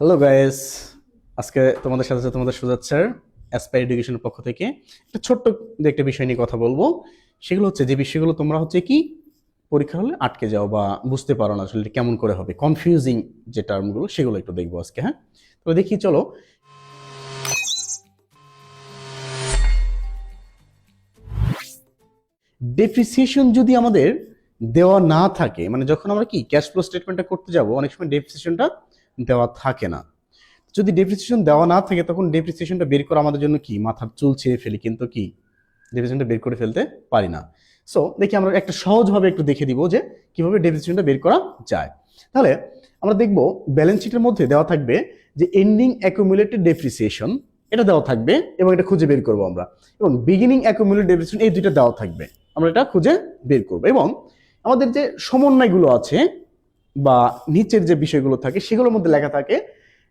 Hello guys আজকে তোমাদের সাথে তোমাদের সুজাত স্যার অ্যাসপায়ার এডুকেশনের পক্ষ থেকে। একটা ছোট্ট একটা বিষয় নিয়ে কথা বলব। সেগুলো হচ্ছে যে বিষয়গুলো তোমরা হচ্ছে কি, পরীক্ষা হলে আটকে যাও বা বুঝতে পারো না আসলে কেমন করে হবে। কনফিউজিং যে টার্মগুলো সেগুলো একটু দেখব আজকে হ্যাঁ? তো দেখি, চলো। ডেপ্রিসিয়েশন যদি আমাদের দেওয়া না থাকে মানে যখন আমরা কি ক্যাশ ফ্লো স্টেটমেন্টটা করতে যাব, অনেক সময় ডেপ্রিসিয়েশনটা দেওয়া থাকে না। যদি ডেপ্রিসিয়েশন দেওয়া না থাকে, তখন ডেপ্রিসিয়েশনটা বের করা আমাদের জন্য কি? মাথার চুল ছিঁড়ে ফেলি কিন্তু কি? ডেপ্রিসিয়েশনটা বের করে ফেলতে পারি না। সো দেখি আমরা একটা সহজভাবে একটু দেখে দিব যে কীভাবে ডেপ্রিসিয়েশনটা বের করা যায়। তাহলে আমরা দেখব ব্যালেন্স শিটের মধ্যে দেওয়া থাকবে যে এন্ডিং অ্যাকুমুলেটেড ডেপ্রিসিয়েশন এটা দেওয়া থাকবে এবং এটা খুঁজে বের করব আমরা। এবং বিগিনিং অ্যাকুমুলেটেড ডেপ্রিসিয়েশন এই দুইটা দেওয়া থাকবে। আমরা এটা খুঁজে বের করব। এবং আমাদের যে সমন্বয়গুলো আছে বা নিচের যে বিষয়গুলো থাকে, সেগুলোর মধ্যে লেখা থাকে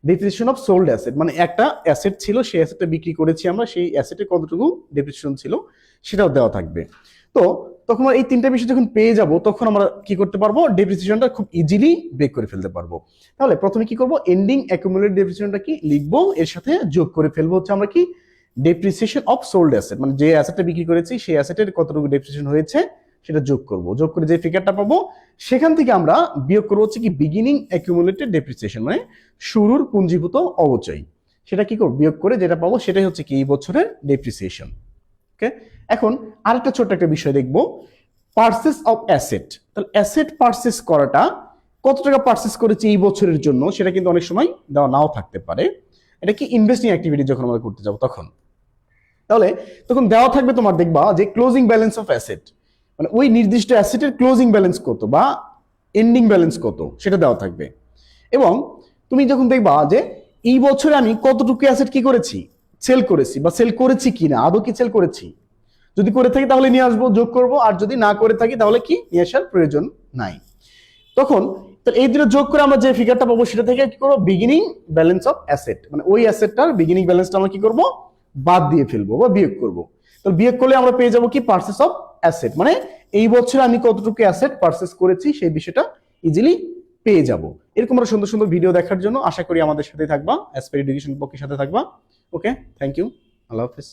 ডেপ্রিসিয়েশন অফ সোল্ড অ্যাসেট মানে একটা অ্যাসেট ছিল, সেই অ্যাসেটটা বিক্রি করেছি আমরা, সেই অ্যাসেটের কতটুকু ডেপ্রিসিয়েশন ছিল, সেটাও দেওয়া থাকবে। তো তখন এই তিনটা বিষয় যখন পেয়ে যাব, তখন আমরা কি করতে পারব? ডেপ্রিসিয়েশনটা খুব ইজিলি বের করে ফেলতে পারব। তাহলে প্রথমে কি করব? এন্ডিং অ্যাকুমুলেট ডেপ্রিসিয়েশনটা কি লিখব? এর সাথে যোগ করে ফেলব হচ্ছে আমরা কি? ডেপ্রিসিয়েশন অফ সোল্ড অ্যাসেট মানে যে অ্যাসেটটা বিক্রি করেছি, সেই অ্যাসেটের কতটুকু ডেপ্রিসিয়েশন হয়েছে? সেটা যোগ করব। যোগ করে যে ফিগারটা পাবো, সেখান থেকে আমরা বিয়োগ করব হচ্ছে কি বিগিনিং অ্যাকুমুলেটেড ডেপ্রিসিয়েশন মানে শুরুর পুঞ্জীভূত অবচয়। সেটা কি করব? বিয়োগ করে যেটা পাবো সেটাই হচ্ছে কি এই বছরের ডেপ্রিসিয়েশন ওকে এখন আরেকটা ছোট্ট একটা বিষয় দেখব। পার্সেস অফ অ্যাসেট তাহলে অ্যাসেট পার্সেস করাটা কত টাকা পার্সেস করেছে এই বছরের জন্য সেটা কিন্তু অনেক সময় দেওয়া নাও থাকতে পারে। এটা কি ইনভেস্টিং অ্যাক্টিভিটি যখন আমরা করতে যাব তখন? তাহলে তখন দেওয়া থাকবে তোমার দেখবা যে ক্লোজিং ব্যালেন্স অফ অ্যাসেট মানে ওই নির্দিষ্ট অ্যাসেটের ক্লোজিং ব্যালেন্স কত বা এন্ডিং ব্যালেন্স কত সেটা দেওয়া থাকবে। এবং তুমি যখন দেখবা যে এই বছরে আমি কতটুকু অ্যাসেট কি করেছি? সেল করেছি বা সেল করেছি কি না আদৌ কি সেল করেছি? যদি করে থাকি তাহলে নিয়ে আসব, যোগ করব, আর যদি না করে থাকি তাহলে কি? নিয়ে আসার প্রয়োজন নাই। তখন এই দুটো যোগ করে আমরা যে ফিগারটা পাবো সেটা থেকে কি করব? বিগিনিং ব্যালেন্স অফ অ্যাসেট মানে ওই অ্যাসেটটার বিগিনিং ব্যালেন্সটা আমরা কি করব? বাদ দিয়ে ফেলব বা বিয়োগ করব। তাহলে বিয়োগ করলে আমরা পেয়ে যাব কি? পার্সেস অফ অ্যাসেট মানে এই বছরে আমি কতটুকু অ্যাসেট পারচেস করেছি সেই বিষয়টা ইজিলি পেয়ে যাব। এরকম আরও সুন্দর সুন্দর ভিডিও দেখার জন্য আশা করি আমাদের সাথে থাকবা অ্যাসপের এডুকেশন পক্ষের সাথে থাকবা। Okay thank you Allah Hafiz.